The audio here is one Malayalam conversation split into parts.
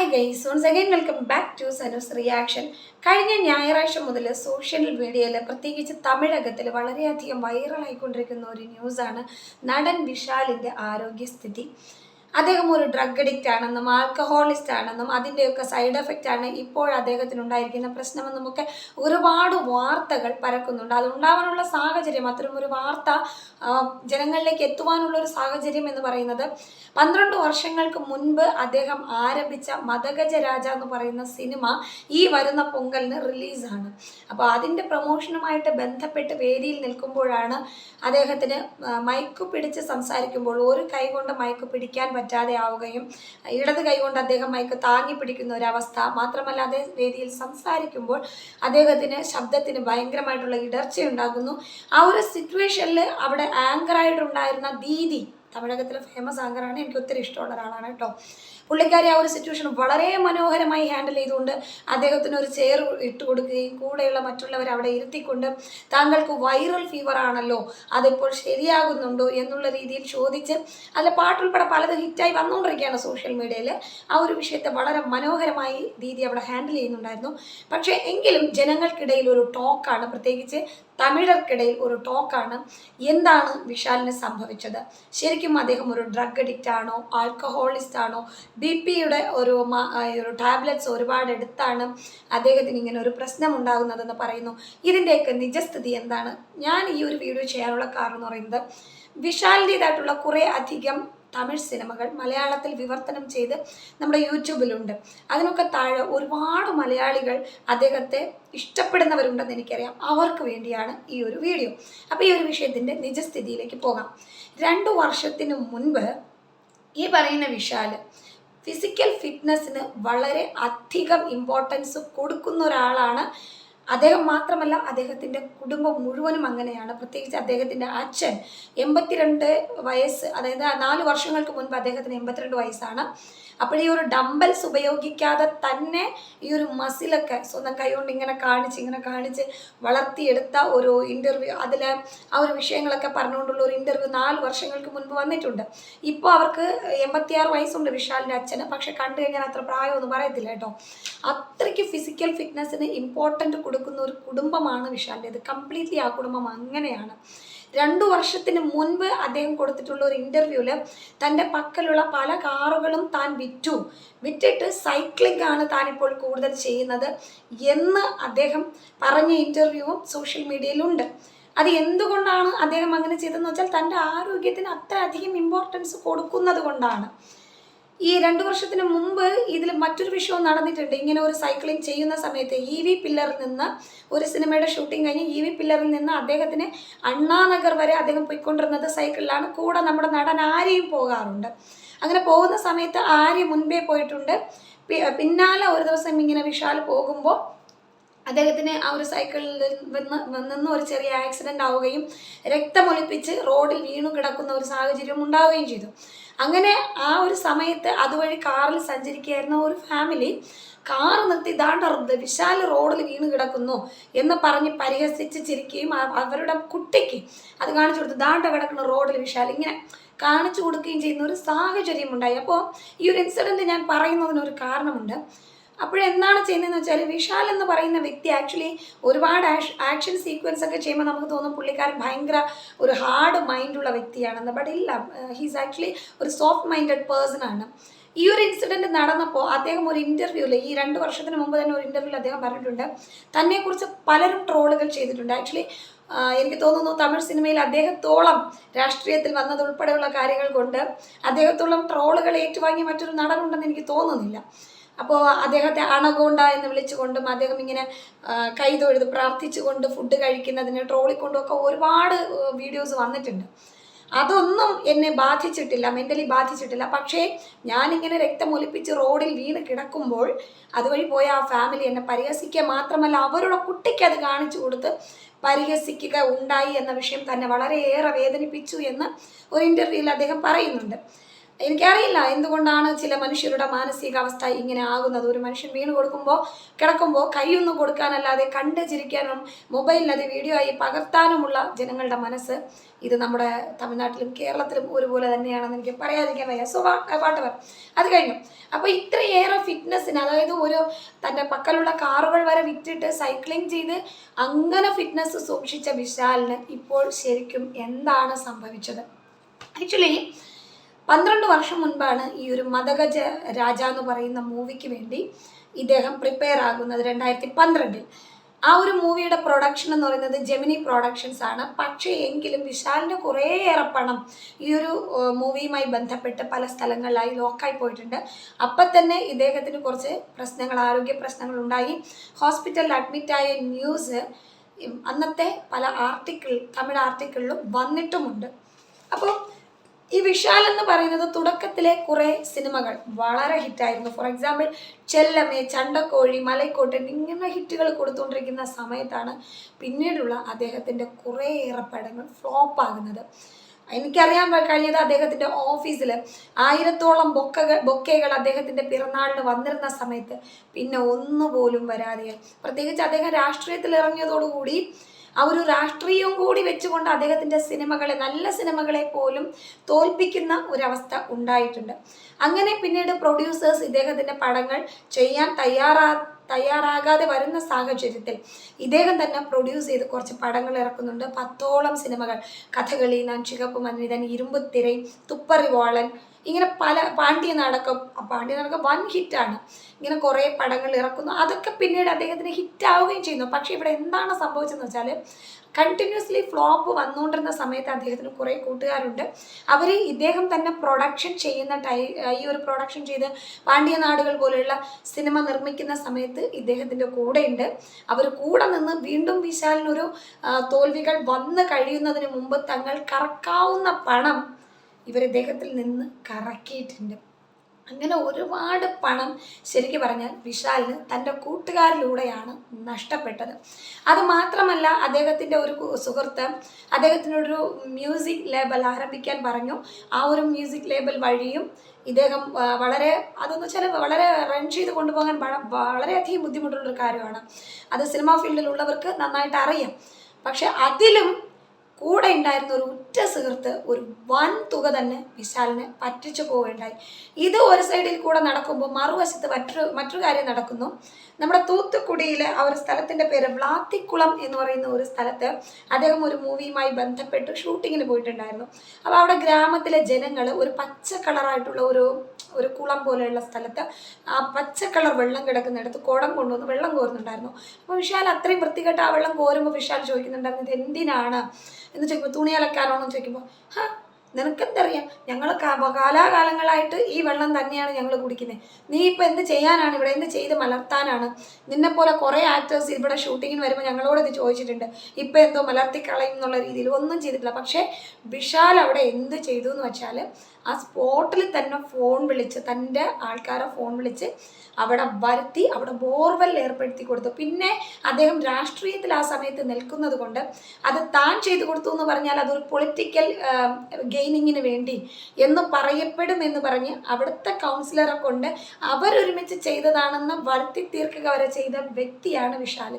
Hi guys once again welcome back to Sanoos reaction കഴിഞ്ഞ ഞായറാഴ്ച മുതൽ സോഷ്യൽ മീഡിയയിൽ പ്രത്യേകിച്ച് തമിഴകത്തിൽ വളരെയധികം വൈറലായിക്കൊണ്ടിരിക്കുന്ന ഒരു ന്യൂസാണ് നടൻ വിശാലിന്റെ ആരോഗ്യസ്ഥിതി. അദ്ദേഹം ഒരു ഡ്രഗ് അഡിക്റ്റ് ആണെന്നും ആൽക്കഹോളിസ്റ്റ് ആണെന്നും അതിന്റെയൊക്കെ സൈഡ് എഫക്റ്റ് ആണ് ഇപ്പോൾ അദ്ദേഹത്തിന് ഉണ്ടായിരിക്കുന്ന പ്രശ്നമെന്നും ഒക്കെ ഒരുപാട് വാർത്തകൾ പരക്കുന്നുണ്ട്. അതുണ്ടാവാനുള്ള സാഹചര്യം അത്തരം ഒരു വാർത്ത ജനങ്ങളിലേക്ക് എത്തുവാനുള്ള ഒരു സാഹചര്യം എന്ന് പറയുന്നത് പന്ത്രണ്ട് വർഷങ്ങൾക്ക് മുൻപ് അദ്ദേഹം ആരംഭിച്ച മതഗജ രാജ എന്ന് പറയുന്ന സിനിമ ഈ വരുന്ന പൊങ്കലിന് റിലീസാണ്. അപ്പോൾ അതിന്റെ പ്രൊമോഷനുമായിട്ട് ബന്ധപ്പെട്ട് വേദിയിൽ നിൽക്കുമ്പോഴാണ് അദ്ദേഹത്തിന് മയക്കു പിടിച്ച് സംസാരിക്കുമ്പോൾ ഒരു കൈ കൊണ്ട് മൈക്ക് പിടിക്കാൻ പറ്റാതെ ആവുകയും ഇടത് കൈ കൊണ്ട് അദ്ദേഹം മൈക്ക് താങ്ങി പിടിക്കുന്ന ഒരവസ്ഥ മാത്രമല്ല അതേ വേദിയിൽ സംസാരിക്കുമ്പോൾ അദ്ദേഹത്തിന് ശബ്ദത്തിന് ഭയങ്കരമായിട്ടുള്ള ഇടർച്ച ഉണ്ടാകുന്നു ആ ഒരു സിറ്റുവേഷനിൽ അവിടെ ആങ്കറായിട്ടുണ്ടായിരുന്ന ദീദി തമിഴകത്തിലെ ഫേമസ് ആങ്കറാണ് എനിക്ക് ഒത്തിരി ഇഷ്ടമുള്ള ഒരാളാണ് കേട്ടോ. പുള്ളിക്കാരി ആ ഒരു സിറ്റുവേഷൻ വളരെ മനോഹരമായി ഹാൻഡിൽ ചെയ്തുകൊണ്ട് അദ്ദേഹത്തിന് ഒരു ചെയർ ഇട്ട് കൊടുക്കുകയും കൂടെയുള്ള മറ്റുള്ളവർ അവിടെ ഇരുത്തിക്കൊണ്ട് താങ്കൾക്ക് വൈറൽ ഫീവർ ആണല്ലോ അതിപ്പോൾ ശരിയാകുന്നുണ്ടോ എന്നുള്ള രീതിയിൽ ചോദിച്ച് അതിലെ പാട്ടുൾപ്പെടെ പലതും ഹിറ്റായി വന്നുകൊണ്ടിരിക്കുകയാണ് സോഷ്യൽ മീഡിയയിൽ ആ ഒരു വിഷയത്തെ വളരെ മനോഹരമായി ദീദി അവിടെ ഹാൻഡിൽ ചെയ്യുന്നുണ്ടായിരുന്നു. പക്ഷേ എങ്കിലും ജനങ്ങൾക്കിടയിൽ ഒരു ടോക്കാണ് പ്രത്യേകിച്ച് തമിഴർക്കിടയിൽ ഒരു ടോക്കാണ് എന്താണ് വിശാലിന് സംഭവിച്ചത്? ശരിക്കും അദ്ദേഹം ഒരു ഡ്രഗ് അഡിക്റ്റ് ആണോ? ആൽക്കഹോളിസ്റ്റ് ആണോ? ബി പിയുടെ ഒരു ഒരു ടാബ്ലറ്റ്സ് ഒരുപാട് എടുത്താണ് അദ്ദേഹത്തിന് ഇങ്ങനെ ഒരു പ്രശ്നം ഉണ്ടാകുന്നതെന്ന് പറയുന്നു. ഇതിന്റെയൊക്കെ നിജസ്ഥിതി എന്താണ്? ഞാൻ ഈ ഒരു വീഡിയോ ചെയ്യാനുള്ള കാരണം എന്ന് പറയുന്നത് വിശാലിന്റെതായിട്ടുള്ള കുറേ അധികം തമിഴ് സിനിമകൾ മലയാളത്തിൽ വിവർത്തനം ചെയ്ത് നമ്മുടെ യൂട്യൂബിലുണ്ട്. അതിനൊക്കെ താഴെ ഒരുപാട് മലയാളികൾ അദ്ദേഹത്തെ ഇഷ്ടപ്പെടുന്നവരുണ്ടെന്ന് എനിക്കറിയാം. അവർക്ക് വേണ്ടിയാണ് ഈ ഒരു വീഡിയോ. അപ്പോൾ ഈ ഒരു വിഷയത്തിന്റെ നിജസ്ഥിതിയിലേക്ക് പോകാം. രണ്ടു വർഷത്തിനു മുൻപ് ഈ പറയുന്ന വിശാൽ ഫിസിക്കൽ ഫിറ്റ്നസ്സിന് വളരെ അധികം ഇമ്പോർട്ടൻസ് കൊടുക്കുന്ന ഒരാളാണ് അദ്ദേഹം മാത്രമല്ല അദ്ദേഹത്തിന്റെ കുടുംബം മുഴുവനും അങ്ങനെയാണ്. പ്രത്യേകിച്ച് അദ്ദേഹത്തിന്റെ അച്ഛൻ എൺപത്തിരണ്ട് വയസ്സ് അതായത് നാല് വർഷങ്ങൾക്ക് മുൻപ് അദ്ദേഹത്തിന് എൺപത്തിരണ്ട് വയസ്സാണ്. അപ്പോൾ ഈ ഒരു ഡംബൽസ് ഉപയോഗിക്കാതെ തന്നെ ഈ ഒരു മസിലൊക്കെ സ്വന്തം കൈകൊണ്ട് ഇങ്ങനെ കാണിച്ച് ഇങ്ങനെ കാണിച്ച് വളർത്തിയെടുത്ത ഒരു ഇന്റർവ്യൂ അതിൽ ആ ഒരു വിഷയങ്ങളൊക്കെ പറഞ്ഞുകൊണ്ടുള്ള ഒരു ഇന്റർവ്യൂ നാല് വർഷങ്ങൾക്ക് മുൻപ് വന്നിട്ടുണ്ട്. ഇപ്പോൾ അവർക്ക് എൺപത്തിയാറ് വയസ്സുണ്ട് വിശാലിന്റെ അച്ഛന്. പക്ഷെ കണ്ടു കഴിഞ്ഞാൽ അത്ര പ്രായമൊന്നും പറയത്തില്ല കേട്ടോ. അത്രയ്ക്ക് ഫിസിക്കൽ ഫിറ്റ്നസ്സിന് ഇമ്പോർട്ടന്റ് കൊടുക്കുന്ന ഒരു കുടുംബമാണ് വിശാലിന്റെത് കംപ്ലീറ്റ്ലി ആ കുടുംബം അങ്ങനെയാണ്. രണ്ടു വർഷത്തിന് മുൻപ് അദ്ദേഹം കൊടുത്തിട്ടുള്ള ഒരു ഇന്റർവ്യൂവിൽ തന്റെ പക്കലുള്ള പല കാറുകളും താൻ വിറ്റു. വിറ്റിട്ട് സൈക്ലിംഗ് ആണ് താനിപ്പോൾ കൂടുതൽ ചെയ്യുന്നത് എന്ന് അദ്ദേഹം പറഞ്ഞ ഇന്റർവ്യൂവും സോഷ്യൽ മീഡിയയിലുണ്ട് അത് എന്തുകൊണ്ടാണ് അദ്ദേഹം അങ്ങനെ ചെയ്തതെന്ന് വെച്ചാൽ തന്റെ ആരോഗ്യത്തിന് അത്രയധികം ഇമ്പോർട്ടൻസ് കൊടുക്കുന്നത് കൊണ്ടാണ്. ഈ രണ്ടു വർഷത്തിന് മുമ്പ് ഇതിൽ മറ്റൊരു വിഷയവും നടന്നിട്ടുണ്ട്. ഇങ്ങനെ ഒരു സൈക്ലിംഗ് ചെയ്യുന്ന സമയത്ത് ഇ വി പില്ലറിൽ നിന്ന് ഒരു സിനിമയുടെ ഷൂട്ടിംഗ് കഴിഞ്ഞ് ഇ വി പില്ലറിൽ നിന്ന് അദ്ദേഹത്തിന് അണ്ണാനഗർ വരെ അദ്ദേഹം പോയിക്കൊണ്ടിരുന്നത് സൈക്കിളിലാണ് കൂടെ നമ്മുടെ നടൻ ആര്യയും പോകാറുണ്ട്. അങ്ങനെ പോകുന്ന സമയത്ത് ആര്യ മുൻപേ പോയിട്ടുണ്ട്. പിന്നാലെ ഒരു ദിവസം ഇങ്ങനെ വിശാൽ പോകുമ്പോൾ അദ്ദേഹത്തിന് ആ ഒരു സൈക്കിളിൽ നിന്ന് ഒരു ചെറിയ ആക്സിഡന്റ് ആവുകയും രക്തമൊലിപ്പിച്ച് റോഡിൽ വീണു കിടക്കുന്ന ഒരു സാഹചര്യം ഉണ്ടാവുകയും ചെയ്തു. അങ്ങനെ ആ ഒരു സമയത്ത് അതുവഴി കാറിൽ സഞ്ചരിക്കുകയായിരുന്ന ഒരു ഫാമിലി കാർ നിർത്തി ദാണ്ട വിശാല റോഡിൽ വീണ് കിടക്കുന്നു എന്ന് പറഞ്ഞ് പരിഹസിച്ച് ചിരിക്കുകയും അവരുടെ കുട്ടിക്ക് അത് കാണിച്ചു കൊടുത്തു ദാണ്ട കിടക്കുന്ന റോഡിൽ വിശാൽ ഇങ്ങനെ കാണിച്ചു കൊടുക്കുകയും ചെയ്യുന്ന ഒരു സാഹചര്യം ഉണ്ടായി അപ്പോൾ ഈ ഒരു ഇൻസിഡന്റ് ഞാൻ പറയുന്നതിനൊരു കാരണമുണ്ട്. അപ്പോഴെന്താണ് ചെയ്യുന്നതെന്ന് വെച്ചാൽ വിശാൽ എന്ന് പറയുന്ന വ്യക്തി ആക്ച്വലി ഒരുപാട് ആക്ഷൻ സീക്വൻസ് ഒക്കെ ചെയ്യുമ്പോൾ നമുക്ക് തോന്നും പുള്ളിക്കാരൻ ഭയങ്കര ഒരു ഹാർഡ് മൈൻഡുള്ള വ്യക്തിയാണെന്ന്. ബട്ട് ഇല്ല ഹീസ് ആക്ച്വലി ഒരു സോഫ്റ്റ് മൈൻഡഡ് പേഴ്സൺ ആണ്. ഈ ഒരു ഇൻസിഡന്റ് നടന്നപ്പോൾ അദ്ദേഹം ഒരു ഇന്റർവ്യൂവിൽ ഈ രണ്ട് വർഷത്തിന് മുമ്പ് തന്നെ ഒരു ഇന്റർവ്യൂവിൽ അദ്ദേഹം പറഞ്ഞിട്ടുണ്ട്. തന്നെക്കുറിച്ച് പലരും ട്രോളുകൾ ചെയ്തിട്ടുണ്ട്. ആക്ച്വലി എനിക്ക് തോന്നുന്നു തമിഴ് സിനിമയിൽ അദ്ദേഹത്തോളം രാഷ്ട്രീയത്തിൽ വന്നതുൾപ്പെടെയുള്ള കാര്യങ്ങൾ കൊണ്ട് അദ്ദേഹത്തോളം ട്രോളുകൾ ഏറ്റുവാങ്ങിയ മറ്റൊരു നടനുണ്ടെന്ന് എനിക്ക് തോന്നുന്നില്ല. അപ്പോൾ അദ്ദേഹത്തെ അണകൊണ്ട എന്ന് വിളിച്ചുകൊണ്ടും അദ്ദേഹം ഇങ്ങനെ കൈ തൊഴുത് പ്രാർത്ഥിച്ചുകൊണ്ട് ഫുഡ് കഴിക്കുന്നതിന് ട്രോളിക്കൊണ്ടും ഒക്കെ ഒരുപാട് വീഡിയോസ് വന്നിട്ടുണ്ട്. അതൊന്നും എന്നെ ബാധിച്ചിട്ടില്ല മെന്റലി ബാധിച്ചിട്ടില്ല. പക്ഷേ ഞാനിങ്ങനെ രക്തമൊലിപ്പിച്ച് റോഡിൽ വീണ് കിടക്കുമ്പോൾ അതുവഴി പോയ ആ ഫാമിലി എന്നെ പരിഹസിക്കുക മാത്രമല്ല അവരുടെ കുട്ടിക്ക് അത് കാണിച്ചു കൊടുത്ത് പരിഹസിക്കുക ഉണ്ടായി എന്ന വിഷയം തന്നെ വളരെയേറെ വേദനിപ്പിച്ചു എന്ന് ഒരു ഇന്റർവ്യൂവിൽ അദ്ദേഹം പറയുന്നുണ്ട്. എനിക്കറിയില്ല എന്തുകൊണ്ടാണ് ചില മനുഷ്യരുടെ മാനസികാവസ്ഥ ഇങ്ങനെ ആകുന്നത്? ഒരു മനുഷ്യൻ വീണ് കൊടുക്കുമ്പോൾ കിടക്കുമ്പോൾ കൈയൊന്നും കൊടുക്കാനല്ലാതെ കണ്ട് ചിരിക്കാനും മൊബൈലിൽ അത് വീഡിയോ ആയി പകർത്താനുമുള്ള ജനങ്ങളുടെ മനസ്സ് ഇത് നമ്മുടെ തമിഴ്നാട്ടിലും കേരളത്തിലും ഒരുപോലെ തന്നെയാണെന്ന് എനിക്ക് പറയാതിരിക്കാൻ വയ്യ. സോ പറ അത് കഴിഞ്ഞു. അപ്പോൾ ഇത്രയേറെ ഫിറ്റ്നസ്സിന് അതായത് ഒരു തന്റെ പക്കലുള്ള കാറുകൾ വരെ വിറ്റിട്ട് സൈക്ലിംഗ് ചെയ്ത് അങ്ങനെ ഫിറ്റ്നസ് സൂക്ഷിച്ച വിശാലിന് ഇപ്പോൾ ശരിക്കും എന്താണ് സംഭവിച്ചത്? ആക്ച്വലി പന്ത്രണ്ട് വർഷം മുൻപാണ് ഈ ഒരു മതഗജ രാജ എന്ന് പറയുന്ന മൂവിക്ക് വേണ്ടി ഇദ്ദേഹം പ്രിപ്പയർ ആകുന്നത് രണ്ടായിരത്തി പന്ത്രണ്ടിൽ ആ ഒരു മൂവിയുടെ പ്രൊഡക്ഷൻ എന്ന് പറയുന്നത് ജെമിനി പ്രൊഡക്ഷൻസ് ആണ്. പക്ഷേ എങ്കിലും വിശാലിന് കുറേയേറെ പണം ഈ ഒരു മൂവിയുമായി ബന്ധപ്പെട്ട് പല സ്ഥലങ്ങളിലായി ലോക്കായി പോയിട്ടുണ്ട്. അപ്പം തന്നെ ഇദ്ദേഹത്തിന് കുറച്ച് പ്രശ്നങ്ങൾ ആരോഗ്യ പ്രശ്നങ്ങൾ ഉണ്ടായി. ഹോസ്പിറ്റലിൽ അഡ്മിറ്റായ ന്യൂസ് അന്നത്തെ പല ആർട്ടിക്കിൾ തമിഴ് ആർട്ടിക്കിളിലും വന്നിട്ടുമുണ്ട്. അപ്പോൾ ഈ വിശാൽ എന്ന് പറയുന്നത് തുടക്കത്തിലെ കുറേ സിനിമകൾ വളരെ ഹിറ്റായിരുന്നു. ഫോർ എക്സാമ്പിൾ ചെല്ലമേ ചണ്ടക്കോഴി മലൈക്കോട്ടൻ ഇങ്ങനെ ഹിറ്റുകൾ കൊടുത്തുകൊണ്ടിരിക്കുന്ന സമയത്താണ് പിന്നീടുള്ള അദ്ദേഹത്തിന്റെ കുറേയേറെ പടങ്ങൾ ഫ്ലോപ്പ് ആകുന്നത്. എനിക്കറിയാൻ കഴിഞ്ഞത് അദ്ദേഹത്തിന്റെ ഓഫീസിൽ ആയിരത്തോളം ബൊക്കകൾ ബൊക്കകൾ അദ്ദേഹത്തിന്റെ പിറന്നാളിന് വന്നിരുന്ന സമയത്ത് പിന്നെ ഒന്നുപോലും വരാതെ പ്രത്യേകിച്ച് അദ്ദേഹം രാഷ്ട്രീയത്തിൽ ഇറങ്ങിയതോടുകൂടി ആ ഒരു രാഷ്ട്രീയവും കൂടി വെച്ചുകൊണ്ട് അദ്ദേഹത്തിന്റെ സിനിമകളെ നല്ല സിനിമകളെ പോലും തോൽപ്പിക്കുന്ന ഒരവസ്ഥ ഉണ്ടായിട്ടുണ്ട്. അങ്ങനെ പിന്നീട് പ്രൊഡ്യൂസേഴ്സ് ഇദ്ദേഹത്തിന്റെ പടങ്ങൾ ചെയ്യാൻ തയ്യാറാ തയ്യാറാകാതെ വരുന്ന സാഹചര്യത്തിൽ ഇദ്ദേഹം തന്നെ പ്രൊഡ്യൂസ് ചെയ്ത് കുറച്ച് പടങ്ങൾ ഇറക്കുന്നുണ്ട്. പത്തോളം സിനിമകൾ. കഥകളി നാൻ ചികപ്പ് മനിതൻ ഇരുമ്പുത്തിരൈ തുപ്പറിവാളൻ ഇങ്ങനെ പല പാണ്ഡ്യ നാടകം പാണ്ഡ്യ നാടകം വൻ ഹിറ്റാണ്. ഇങ്ങനെ കുറേ പടങ്ങൾ ഇറക്കുന്നു. അതൊക്കെ പിന്നീട് അദ്ദേഹത്തിന് ഹിറ്റാവുകയും ചെയ്യുന്നു. പക്ഷേ ഇവിടെ എന്താണ് സംഭവിച്ചതെന്ന് വെച്ചാൽ കണ്ടിന്യൂസ്ലി ഫ്ലോപ്പ് വന്നുകൊണ്ടിരുന്ന സമയത്ത് അദ്ദേഹത്തിന് കുറേ കൂട്ടുകാരുണ്ട്. അവർ ഇദ്ദേഹം തന്നെ പ്രൊഡക്ഷൻ ചെയ്യുന്ന ടൈ ഈ ഒരു പ്രൊഡക്ഷൻ ചെയ്ത് പാണ്ഡ്യ നാടുകൾ പോലെയുള്ള സിനിമ നിർമ്മിക്കുന്ന സമയത്ത് ഇദ്ദേഹത്തിന്റെ കൂടെയുണ്ട്. അവർ കൂടെ നിന്ന് വീണ്ടും വിശാലിനൊരു തോൽവികൾ വന്ന് കഴിയുന്നതിന് മുമ്പ് തങ്ങൾ കറക്കാവുന്ന പണം ഇവർ ദേഹത്തിൽ നിന്ന് കറക്കിയിട്ടുണ്ട്. അങ്ങനെ ഒരുപാട് പണം ശരിക്കും പറഞ്ഞാൽ വിശാലിന് തന്റെ കൂട്ടുകാരിലൂടെയാണ് നഷ്ടപ്പെട്ടത്. അത് മാത്രമല്ല അദ്ദേഹത്തിന്റെ ഒരു സുഹൃത്ത് അദ്ദേഹത്തിനൊരു മ്യൂസിക് ലേബൽ ആരംഭിക്കാൻ പറഞ്ഞു. ആ ഒരു മ്യൂസിക് ലേബൽ വഴിയും ഇദ്ദേഹം വളരെ അതെന്ന് വെച്ചാൽ വളരെ റൺ ചെയ്ത് കൊണ്ടുപോകാൻ വള- വളരെയധികം ബുദ്ധിമുട്ടുള്ളൊരു കാര്യമാണ്. അത് സിനിമാ ഫീൽഡിലുള്ളവർക്ക് നന്നായിട്ട് അറിയാം. പക്ഷെ അതിലും കൂടെ ഉണ്ടായിരുന്ന ഒരു ഉറ്റ സുഹൃത്ത് ഒരു വൻ തുക തന്നെ വിശാലിനെ പറ്റിച്ചു പോവുകയുണ്ടായി. ഇത് ഒരു സൈഡിൽ കൂടെ നടക്കുമ്പോൾ മറുവശത്ത് മറ്റൊരു മറ്റൊരു കാര്യം നടക്കുന്നു. നമ്മുടെ തൂത്തുക്കുടിയിലെ ആ ഒരു സ്ഥലത്തിന്റെ പേര് വ്ലാത്തിക്കുളം എന്ന് പറയുന്ന ഒരു സ്ഥലത്ത് അദ്ദേഹം ഒരു മൂവിയുമായി ബന്ധപ്പെട്ട് ഷൂട്ടിങ്ങിന് പോയിട്ടുണ്ടായിരുന്നു. അപ്പോൾ അവിടെ ഗ്രാമത്തിലെ ജനങ്ങൾ ഒരു പച്ച കളറായിട്ടുള്ള ഒരു ഒരു കുളം പോലെയുള്ള സ്ഥലത്ത് ആ പച്ച കളർ വെള്ളം കിടക്കുന്നിടത്ത് കുടം കൊണ്ടുവന്ന് വെള്ളം കോരുന്നുണ്ടായിരുന്നു. അപ്പോൾ വിശാൽ അത്രയും വൃത്തികെട്ട് ആ വെള്ളം കോരുമ്പോൾ വിശാൽ ചോദിക്കുന്നുണ്ടായിരുന്നു ഇത് എന്തിനാണ്? എന്ന് ചോദിക്കുമ്പോൾ തുണി അലക്കാനോ എന്ന് ചോദിക്കുമ്പോൾ ഹാ നിനക്കെന്തറിയാം? ഞങ്ങൾ കാലാകാലങ്ങളായിട്ട് ഈ വെള്ളം തന്നെയാണ് ഞങ്ങൾ കുടിക്കുന്നത് നീ ഇപ്പം എന്ത് ചെയ്യാനാണ് ഇവിടെ? എന്ത് ചെയ്ത് മലർത്താനാണ്? നിന്നെപ്പോലെ കുറേ ആക്ടേഴ്സ് ഇവിടെ ഷൂട്ടിങ്ങിന് വരുമ്പോൾ ഞങ്ങളോട് ഇത് ചോദിച്ചിട്ടുണ്ട്. ഇപ്പം എന്തോ മലർത്തി കളയും എന്നുള്ള രീതിയിൽ ഒന്നും ചെയ്തിട്ടില്ല. പക്ഷേ വിശാൽ അവിടെ എന്ത് ചെയ്തു എന്ന് വെച്ചാൽ ആ സ്പോട്ടിൽ തന്നെ ഫോൺ വിളിച്ച് തന്റെ ആൾക്കാരെ ഫോൺ വിളിച്ച് അവിടെ വരുത്തി അവിടെ ബോർവെൽ ഏർപ്പെടുത്തി കൊടുത്തു. പിന്നെ അദ്ദേഹം രാഷ്ട്രീയത്തിൽ ആ സമയത്ത് നിൽക്കുന്നത് കൊണ്ട് അത് താൻ ചെയ്തു കൊടുത്തു എന്ന് പറഞ്ഞാൽ അതൊരു പൊളിറ്റിക്കൽ ഗെയിനിങ്ങിന് വേണ്ടി എന്ന് പറയപ്പെടും എന്ന് പറഞ്ഞ് അവിടുത്തെ കൗൺസിലറെ കൊണ്ട് അവരൊരുമിച്ച് ചെയ്തതാണെന്ന് വരുത്തി തീർക്കുക വരെ ചെയ്ത വ്യക്തിയാണ് വിശാൽ.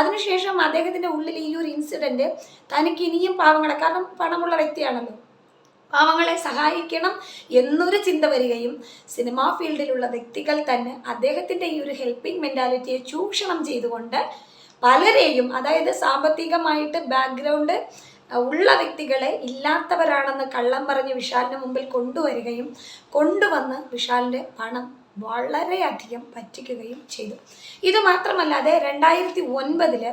അതിനുശേഷം അദ്ദേഹത്തിന്റെ ഉള്ളിൽ ഈ ഒരു ഇൻസിഡന്റ് തനിക്ക് ഇനിയും പാവങ്ങളെ കാരണം പണമുള്ള വ്യക്തിയാണല്ലോ. പാവങ്ങളെ സഹായിക്കണം എന്നൊരു ചിന്ത വരികയും സിനിമാ ഫീൽഡിലുള്ള വ്യക്തികൾ തന്നെ അദ്ദേഹത്തിന്റെ ഈ ഒരു ഹെൽപ്പിംഗ് മെന്റാലിറ്റിയെ ചൂഷണം ചെയ്തുകൊണ്ട് പലരെയും അതായത് സാമ്പത്തികമായിട്ട് ബാക്ക്ഗ്രൗണ്ട് ഉള്ള വ്യക്തികളെ ഇല്ലാത്തവരാണെന്ന് കള്ളം പറഞ്ഞ് വിശാലിന് മുമ്പിൽ കൊണ്ടുവരികയും കൊണ്ടുവന്ന് വിശാലിന്റെ പണം വളരെയധികം പറ്റിക്കുകയും ചെയ്തു. ഇത് മാത്രമല്ലാതെ രണ്ടായിരത്തി ഒൻപതിൽ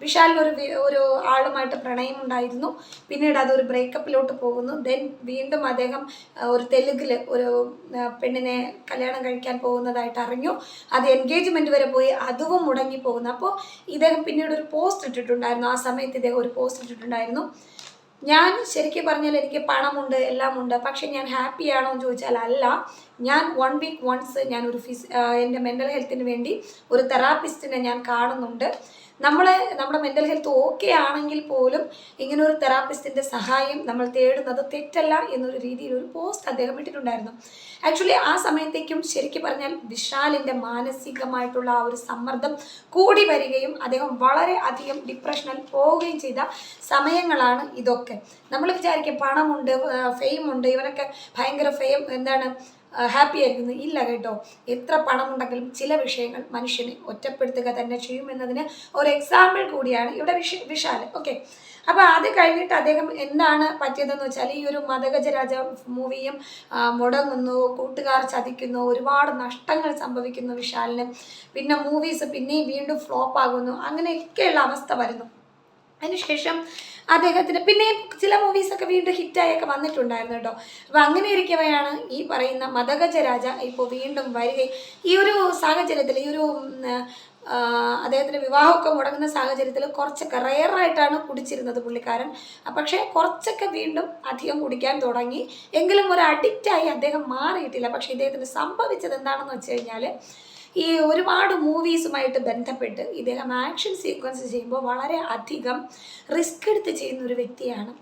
വിശാൽ ഒരു ഒരു ആളുമായിട്ട് പ്രണയമുണ്ടായിരുന്നു. പിന്നീട് അതൊരു ബ്രേക്കപ്പിലോട്ട് പോകുന്നു. ദെൻ വീണ്ടും അദ്ദേഹം ഒരു തെലുങ്കിൽ ഒരു പെണ്ണിനെ കല്യാണം കഴിക്കാൻ പോകുന്നതായിട്ട് അറിഞ്ഞു. അത് എൻഗേജ്മെന്റ് വരെ പോയി അതും മുടങ്ങി പോകുന്നു. അപ്പോൾ ഇദ്ദേഹം പിന്നീട് ഒരു പോസ്റ്റ് ഇട്ടിട്ടുണ്ടായിരുന്നു. ആ സമയത്ത് ഇദ്ദേഹം ഒരു പോസ്റ്റ് ഇട്ടിട്ടുണ്ടായിരുന്നു. ഞാൻ ശരിക്കും പറഞ്ഞാൽ എനിക്ക് പണമുണ്ട് എല്ലാമുണ്ട്. പക്ഷെ ഞാൻ ഹാപ്പിയാണോ എന്ന് ചോദിച്ചാൽ അല്ല. ഞാൻ വൺ വീക്ക് വൺസ് ഞാൻ ഒരു ഫിസ് എന്റെ മെന്റൽ ഹെൽത്തിന് വേണ്ടി ഒരു തെറാപ്പിസ്റ്റിനെ ഞാൻ കാണുന്നുണ്ട്. നമ്മളെ നമ്മുടെ മെന്റൽ ഹെൽത്ത് ഓക്കെ ആണെങ്കിൽ പോലും ഇങ്ങനെ ഒരു തെറാപ്പിസ്റ്റിന്റെ സഹായം നമ്മൾ തേടുന്നത് തെറ്റല്ല എന്നൊരു രീതിയിൽ ഒരു പോസ്റ്റ് അദ്ദേഹം ഇട്ടിട്ടുണ്ടായിരുന്നു. ആക്ച്വലി ആ സമയത്തേക്കും ശരിക്കും പറഞ്ഞാൽ വിശാലിന്റെ മാനസികമായിട്ടുള്ള ആ ഒരു സമ്മർദ്ദം കൂടി വരികയും അദ്ദേഹം വളരെ അധികം ഡിപ്രഷനിൽ പോവുകയും ചെയ്ത സമയങ്ങളാണ് ഇതൊക്കെ. നമ്മൾ വിചാരിക്കും പണമുണ്ട് ഫെയിമുണ്ട് ഇവനൊക്കെ ഭയങ്കര ഫെയിം എന്താണ് ഹാപ്പി ആയിരിക്കുന്നു. ഇല്ല കേട്ടോ. എത്ര പണമുണ്ടെങ്കിലും ചില വിഷയങ്ങൾ മനുഷ്യനെ ഒറ്റപ്പെടുത്തുക തന്നെ ചെയ്യും ചെയ്യുമെന്നതിന് ഒരു എക്സാമ്പിൾ കൂടിയാണ് ഇവിടെ വിഷ വിശാൽ. ഓക്കെ അപ്പോൾ അത് കഴിഞ്ഞിട്ട് അദ്ദേഹം എന്താണ് പറ്റിയതെന്ന് വെച്ചാൽ ഈ ഒരു മതഗജരാജ മൂവിയും മുടങ്ങുന്നു കൂട്ടുകാർ ചതിക്കുന്നു ഒരുപാട് നഷ്ടങ്ങൾ സംഭവിക്കുന്നു വിശാലിന്. പിന്നെ മൂവീസ് പിന്നെയും വീണ്ടും ഫ്ലോപ്പ് ആകുന്നു. അങ്ങനെയൊക്കെയുള്ള അവസ്ഥ വരുന്നു. അതിനുശേഷം അദ്ദേഹത്തിന്. പിന്നെ ചില മൂവീസൊക്കെ വീണ്ടും ഹിറ്റായൊക്കെ വന്നിട്ടുണ്ടായിരുന്നു കേട്ടോ. അപ്പോൾ അങ്ങനെ ഇരിക്കവെയാണ് ഈ പറയുന്ന മതഗജരാജ ഇപ്പോൾ വീണ്ടും വരികയും ഈ ഒരു സാഹചര്യത്തിൽ ഈ ഒരു അദ്ദേഹത്തിന്റെ വിവാഹമൊക്കെ മുടങ്ങുന്ന സാഹചര്യത്തിൽ കുറച്ചൊക്കെ റെയറായിട്ടാണ് കുടിച്ചിരുന്നത് പുള്ളിക്കാരൻ. പക്ഷേ കുറച്ചൊക്കെ വീണ്ടും അധികം കുടിക്കാൻ തുടങ്ങി. എങ്കിലും ഒരു അഡിക്റ്റായി അദ്ദേഹം മാറിയിട്ടില്ല. പക്ഷേ ഇദ്ദേഹത്തിന് സംഭവിച്ചത് എന്താണെന്ന് വെച്ച് കഴിഞ്ഞാൽ ഈ ഒരുപാട് മൂവീസുമായിട്ട് ബന്ധപ്പെട്ട് ഇദ്ദേഹം ആക്ഷൻ സീക്വൻസ് ചെയ്യുമ്പോൾ വളരെ അധികം റിസ്ക് എടുത്ത് ചെയ്യുന്ന ഒരു വ്യക്തിയാണ്.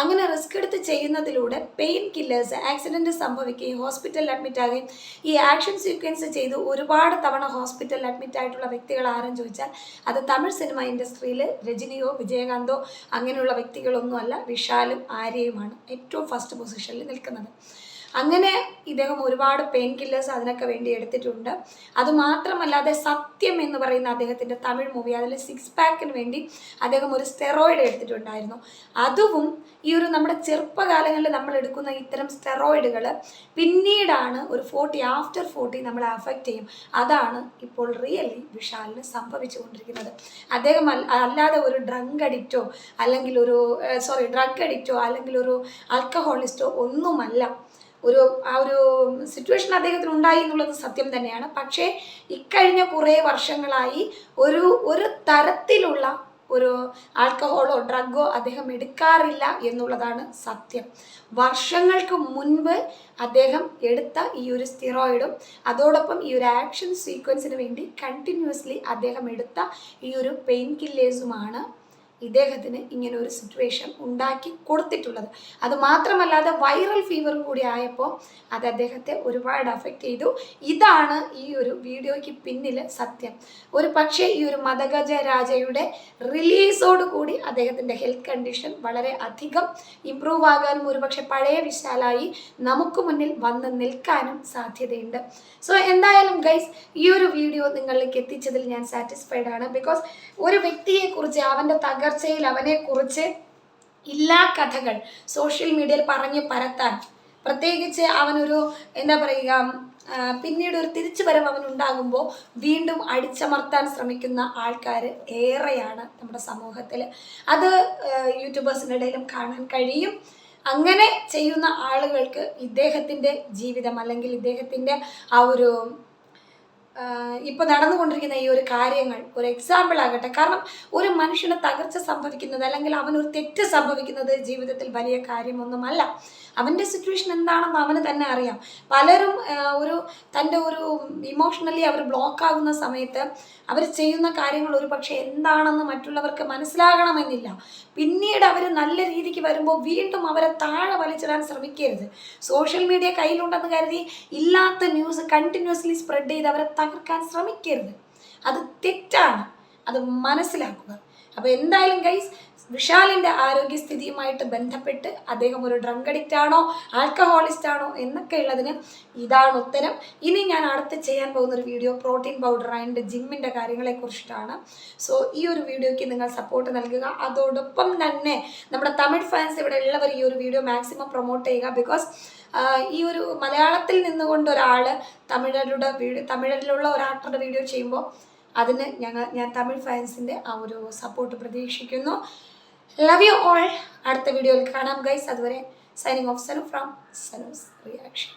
അങ്ങനെ റിസ്ക് എടുത്ത് ചെയ്യുന്നതിലൂടെ പെയിൻ കില്ലേഴ്സ് ആക്സിഡന്റ് സംഭവിക്കുകയും ഹോസ്പിറ്റലിൽ അഡ്മിറ്റ് ആകുകയും ഈ ആക്ഷൻ സീക്വൻസ് ചെയ്ത് ഒരുപാട് തവണ ഹോസ്പിറ്റലിൽ അഡ്മിറ്റ് ആയിട്ടുള്ള വ്യക്തികൾ ആരും ചോദിച്ചാൽ അത് തമിഴ് സിനിമ ഇൻഡസ്ട്രിയിൽ രജനിയോ വിജയകാന്തോ അങ്ങനെയുള്ള വ്യക്തികളൊന്നുമല്ല വിശാലും ആര്യയുമാണ് ഏറ്റവും ഫസ്റ്റ് പൊസിഷനിൽ നിൽക്കുന്നത്. അങ്ങനെ ഇദ്ദേഹം ഒരുപാട് പെയിൻ കില്ലേഴ്സ് അതിനൊക്കെ വേണ്ടി എടുത്തിട്ടുണ്ട്. അതുമാത്രമല്ലാതെ സത്യം എന്ന് പറയുന്ന അദ്ദേഹത്തിന്റെ തമിഴ് മൂവി അതിൽ സിക്സ് പാക്കിന് വേണ്ടി അദ്ദേഹം ഒരു സ്റ്റെറോയിഡ് എടുത്തിട്ടുണ്ടായിരുന്നു. അതും ഈ ഒരു നമ്മുടെ ചെറുപ്പകാലങ്ങളിൽ നമ്മൾ എടുക്കുന്ന ഇത്തരം സ്റ്റെറോയിഡുകൾ പിന്നീടാണ് ഒരു ഫോർട്ടി ആഫ്റ്റർ ഫോർട്ടി നമ്മളെ അഫക്റ്റ് ചെയ്യും. അതാണ് ഇപ്പോൾ റിയലി വിശാലിന് സംഭവിച്ചുകൊണ്ടിരിക്കുന്നത്. അദ്ദേഹം അല്ലാതെ ഒരു ഡ്രങ്ക് അഡിക്റ്റോ അല്ലെങ്കിൽ ഒരു സോറി ഡ്രഗ് അഡിക്റ്റോ അല്ലെങ്കിൽ ഒരു ആൽക്കഹോളിസ്റ്റോ ഒന്നുമല്ല. ഒരു ആ ഒരു സിറ്റുവേഷൻ അദ്ദേഹത്തിന് ഉണ്ടായി എന്നുള്ളത് സത്യം തന്നെയാണ്. പക്ഷേ ഇക്കഴിഞ്ഞ കുറേ വർഷങ്ങളായി ഒരു ഒരു തരത്തിലുള്ള ഒരു ആൽക്കഹോളോ ഡ്രഗോ അദ്ദേഹം എടുക്കാറില്ല എന്നുള്ളതാണ് സത്യം. വർഷങ്ങൾക്ക് മുൻപ് അദ്ദേഹം എടുത്ത ഈ ഒരു സ്റ്റിറോയിഡും അതോടൊപ്പം ഈ ഒരു ആക്ഷൻ സീക്വൻസിന് വേണ്ടി കണ്ടിന്യൂസ്ലി അദ്ദേഹം എടുത്ത ഈ ഒരു പെയിൻ കില്ലേഴ്സുമാണ് ഇദ്ദേഹത്തിന് ഇങ്ങനെ ഒരു സിറ്റുവേഷൻ ഉണ്ടാക്കി കൊടുത്തിട്ടുള്ളത്. അത് മാത്രമല്ലാതെ വൈറൽ ഫീവർ കൂടി ആയപ്പോൾ അത് അദ്ദേഹത്തെ ഒരുപാട് അഫക്റ്റ് ചെയ്തു. ഇതാണ് ഈ ഒരു വീഡിയോയ്ക്ക് പിന്നിൽ സത്യം. ഒരു പക്ഷേ ഈ ഒരു മതഗജ രാജയുടെ റിലീസോട് കൂടി അദ്ദേഹത്തിന്റെ ഹെൽത്ത് കണ്ടീഷൻ വളരെ അധികം ഇമ്പ്രൂവ് ആകാനും ഒരുപക്ഷെ പഴയ വിശാലായി നമുക്ക് മുന്നിൽ വന്ന് നിൽക്കാനും സാധ്യതയുണ്ട്. സോ എന്തായാലും ഗൈസ് ഈ ഒരു വീഡിയോ നിങ്ങളിലേക്ക് എത്തിച്ചതിൽ ഞാൻ സാറ്റിസ്ഫൈഡ് ആണ്. ബിക്കോസ് ഒരു വ്യക്തിയെക്കുറിച്ച് അവന്റെ തകർച്ചയിൽ അവനെക്കുറിച്ച് ഇല്ലാ കഥകൾ സോഷ്യൽ മീഡിയയിൽ പറഞ്ഞ് പരത്താൻ. പ്രത്യേകിച്ച് അവനൊരു എന്താ പറയുക പിന്നീട് ഒരു തിരിച്ചു വരവ് അവനുണ്ടാകുമ്പോൾ വീണ്ടും അടിച്ചമർത്താൻ ശ്രമിക്കുന്ന ആൾക്കാർ ഏറെയാണ് നമ്മുടെ സമൂഹത്തിൽ അത് യൂട്യൂബേഴ്സിന്റെ ഇടയിലും കാണാൻ കഴിയും. അങ്ങനെ ചെയ്യുന്ന ആളുകൾക്ക് ഇദ്ദേഹത്തിന്റെ ജീവിതം അല്ലെങ്കിൽ ഇദ്ദേഹത്തിന്റെ ആ ഒരു ഇപ്പോൾ നടന്നുകൊണ്ടിരിക്കുന്ന ഈ ഒരു കാര്യങ്ങൾ ഒരു എക്സാമ്പിൾ ആകട്ടെ. കാരണം ഒരു മനുഷ്യനെ തകർച്ച സംഭവിക്കുന്നത് അല്ലെങ്കിൽ അവനൊരു തെറ്റ് സംഭവിക്കുന്നത് ജീവിതത്തിൽ വലിയ കാര്യമൊന്നുമല്ല. അവന്റെ സിറ്റുവേഷൻ എന്താണെന്ന് അവന് തന്നെ അറിയാം. പലരും ഒരു തന്റെ ഒരു ഇമോഷണലി അവർ ബ്ലോക്ക് ആകുന്ന സമയത്ത് അവർ ചെയ്യുന്ന കാര്യങ്ങൾ ഒരു പക്ഷേ എന്താണെന്ന് മറ്റുള്ളവർക്ക് മനസ്സിലാകണമെന്നില്ല. പിന്നീട് അവർ നല്ല രീതിക്ക് വരുമ്പോൾ വീണ്ടും അവരെ താഴെ വലിച്ചിടാൻ ശ്രമിക്കരുത്. സോഷ്യൽ മീഡിയ കയ്യിലുണ്ടെന്ന് കരുതി ഇല്ലാത്ത ന്യൂസ് കണ്ടിന്യൂസ്ലി സ്പ്രെഡ് ചെയ്ത് അവരെ തകർക്കാൻ ശ്രമിക്കരുത്. അത് തെറ്റാണ്. അത് മനസ്സിലാക്കുക. അപ്പോൾ എന്തായാലും ഗൈസ് വിശാലിന്റെ ആരോഗ്യസ്ഥിതിയുമായിട്ട് ബന്ധപ്പെട്ട് അദ്ദേഹം ഒരു ഡ്രങ്ക് അഡിക്റ്റ് ആണോ ആൽക്കഹോളിസ്റ്റ് ആണോ എന്നൊക്കെ ഉള്ളതിന് ഇതാണ് ഉത്തരം. ഇനി ഞാൻ അടുത്ത് ചെയ്യാൻ പോകുന്ന ഒരു വീഡിയോ പ്രോട്ടീൻ പൗഡർ ആൻഡ് ജിമ്മിന്റെ കാര്യങ്ങളെ കുറിച്ചിട്ടാണ്. സോ ഈ ഒരു വീഡിയോയ്ക്ക് നിങ്ങൾ സപ്പോർട്ട് നൽകുക. അതോടൊപ്പം തന്നെ നമ്മുടെ തമിഴ് ഫാൻസ് ഇവിടെ ഉള്ളവർ ഈ ഒരു വീഡിയോ മാക്സിമം പ്രൊമോട്ട് ചെയ്യുക. ബിക്കോസ് ഈ ഒരു മലയാളത്തിൽ നിന്നുകൊണ്ട് ഒരാൾ തമിഴരുടെ വീഡിയോ തമിഴിലുള്ള ഒരു ആക്ടറുടെ വീഡിയോ ചെയ്യുമ്പോൾ അതിന് ഞങ്ങൾ ഞാൻ തമിഴ് ഫാൻസിന്റെ ആ ഒരു സപ്പോർട്ട് പ്രതീക്ഷിക്കുന്നു. ലവ് യു ഓൾ അടുത്ത വീഡിയോയിൽ കാണാം ഗൈസ് അതുവരെ signing off Sanu from Sanu's reaction